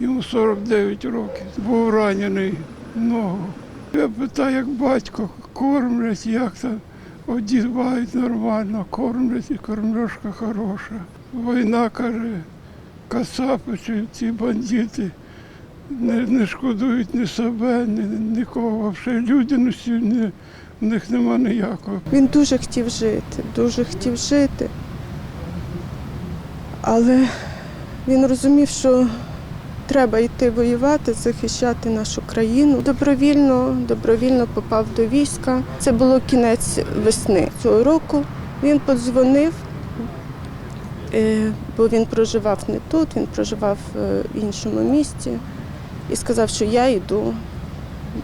Йому 49 років. Був ранений ногу. Я питаю, як батько, кормлять, як там одівають нормально, кормлять і кормлюшка хороша. Війна каже, кацапи ці бандити не, не шкодують ні себе, ні, нікого. Взагалі людяності ні, в них нема ніякого. Він дуже хотів жити, дуже хотів жити. Але він розумів, що треба йти воювати, захищати нашу країну. Добровільно, добровільно попав до війська. Це було кінець весни цього року. Він подзвонив, е, бо він проживав не тут, він проживав е, в іншому місті і сказав, що я йду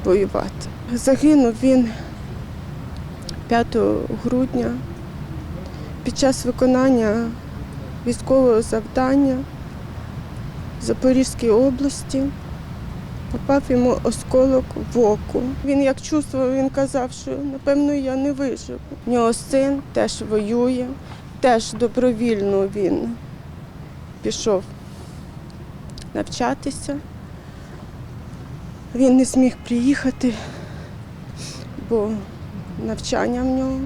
воювати. Загинув він 5 грудня під час виконання військового завдання Запорізькій області попав йому осколок в око. Він як чувствував, він казав, що напевно я не виживу. У нього син теж воює, теж добровільно він пішов навчатися. Він не зміг приїхати, бо навчання в нього.